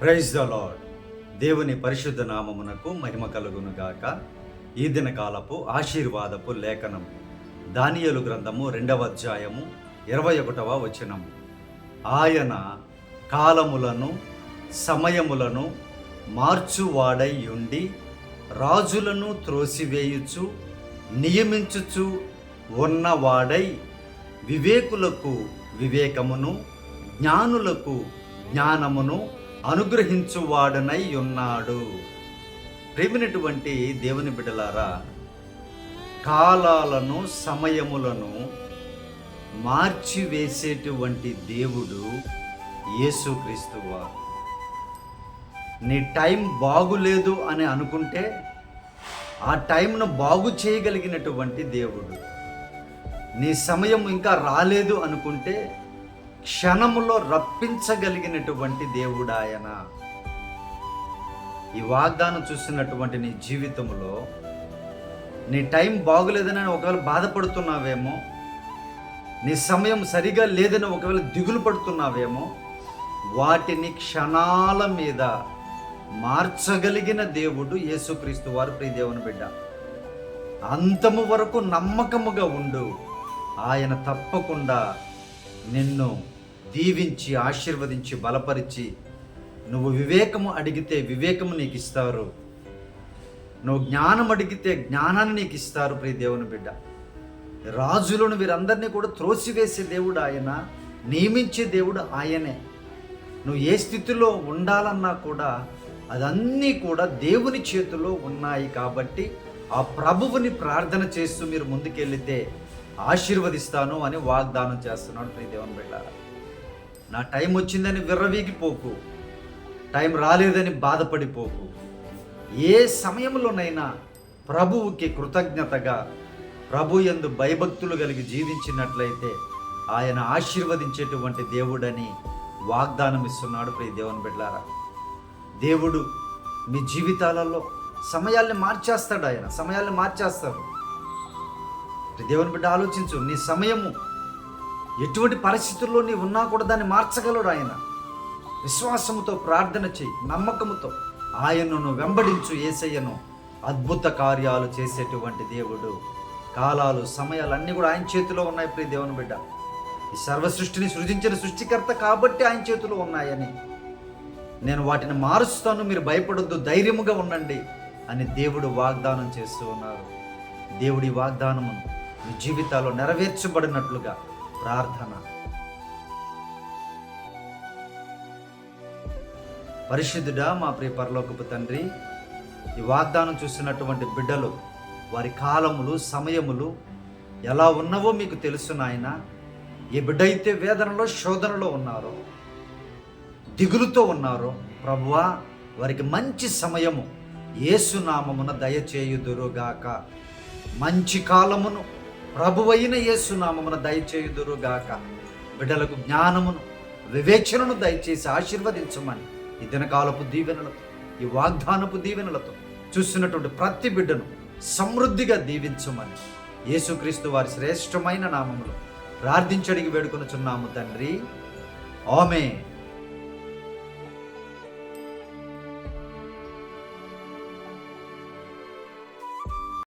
Praise the lord దేవుని పరిశుద్ధ నామమునకు మహిమ కలుగును గాక. ఈ దిన కాలపు ఆశీర్వాదపు లేఖనం. దానియలు గ్రంథము రెండవ అధ్యాయము ఇరవై ఒకటవ వచనము ఆయన కాలములను సమయములను మార్చువాడై ఉండి రాజులను త్రోసివేయుచు నియమించుచు ఉన్నవాడై వివేకులకు వివేకమును జ్ఞానులకు జ్ఞానమును అనుగ్రహించువాడనై ఉన్నాడు ప్రేమినటువంటి దేవుని బిడ్డలారా కాలాలను సమయములను మార్చివేసేటువంటి దేవుడు యేసుక్రీస్తు వారు. నీ టైం బాగులేదు అని అనుకుంటే ఆ టైంను బాగు చేయగలిగినటువంటి దేవుడు. నీ సమయం ఇంకా రాలేదు అనుకుంటే క్షణములో రప్పించగలిగినటువంటి దేవుడు ఆయన ఈ వాగ్దానం చూసినటువంటి నీ జీవితంలో నీ టైం బాగులేదని ఒకవేళ బాధపడుతున్నావేమో నీ సమయం సరిగా లేదని ఒకవేళ దిగులు పడుతున్నావేమో వాటిని క్షణాల మీద మార్చగలిగిన దేవుడు యేసుక్రీస్తు వారు ప్రీదేవుని బిడ్డ. అంతము వరకు నమ్మకముగా ఉండు. ఆయన తప్పకుండా నిన్ను దీవించి ఆశీర్వదించి బలపరిచి నువ్వు వివేకము అడిగితే వివేకము నీకు ఇస్తారు నువ్వు జ్ఞానం అడిగితే జ్ఞానాన్ని నీకు ఇస్తారు ప్రియ దేవుని బిడ్డ. రాజులను వీరందరినీ కూడా త్రోసివేసే దేవుడు ఆయన నియమించే దేవుడు ఆయనే. నువ్వు ఏ స్థితిలో ఉండాలన్నా కూడా అదన్నీ కూడా దేవుని చేతిలో ఉన్నాయి కాబట్టి ఆ ప్రభువుని ప్రార్థన చేస్తూ మీరు ముందుకెళ్తే ఆశీర్వదిస్తాను అని వాగ్దానం చేస్తున్నాడు ప్రియ దేవుని బిడ్డ. నా టైం వచ్చిందని విర్రవీగిపోకు. టైం రాలేదని బాధపడిపోకు. ఏ సమయంలోనైనా ప్రభువుకి కృతజ్ఞతగా ప్రభు యందు భయభక్తులు కలిగి జీవించినట్లయితే ఆయన ఆశీర్వదించేటువంటి దేవుడని వాగ్దానం ఇస్తున్నాడు ప్రియ దేవుని బిడ్డారా దేవుడు మీ జీవితాలలో సమయాల్ని మార్చేస్తాడు ఆయన సమయాల్ని మార్చేస్తాడు. దేవుని బిడ్డ ఆలోచించు నీ సమయము ఎటువంటి పరిస్థితుల్లో నీవు ఉన్నా కూడా దాన్ని మార్చగలడు ఆయన. విశ్వాసముతో ప్రార్థన చేయి నమ్మకముతో. ఆయనను వెంబడించు ఏసయ్యను. అద్భుత కార్యాలు చేసేటువంటి దేవుడు. కాలాలు సమయాలు అన్నీ కూడా ఆయన చేతిలో ఉన్నాయి ప్రియ దేవుని బిడ్డ. ఈ సర్వ సృష్టిని సృజించిన సృష్టికర్త కాబట్టి ఆయన చేతిలో ఉన్నాయని. నేను వాటిని మారుస్తాను మీరు భయపడొద్దు ధైర్యముగా ఉండండి అని దేవుడు వాగ్దానం చేస్తూ ఉన్నారు. దేవుడి వాగ్దానమును మీ జీవితాల్లో నెరవేర్చబడినట్లుగా ప్రార్థన. పరిశుద్ధుడా మా ప్రియ పరలోకపు తండ్రి ఈ వాగ్దానం చూసినటువంటి బిడ్డలు వారి కాలములు సమయములు ఎలా ఉన్నవో మీకు తెలుసు నాయన. ఏ బిడ్డ అయితే వేదనలో శోధనలో ఉన్నారో దిగులుతో ఉన్నారో ప్రభువా వారికి మంచి సమయము. ఏసునామమున దయచేయుదురుగాక. మంచి కాలమును ప్రభువైన యేసునామమున దయచేయుదురుగాక. బిడ్డలకు జ్ఞానమును వివేచనను దయచేసి ఆశీర్వదించమని ఈ దినకాలపు దీవెనలతో ఈ వాగ్దానపు దీవెనలతో చూస్తున్నటువంటి ప్రతి బిడ్డను సమృద్ధిగా దీవించమని యేసుక్రీస్తు వారి శ్రేష్టమైన నామములో ప్రార్థించడికి వేడుకొనుచున్నాము తండ్రి. ఆమె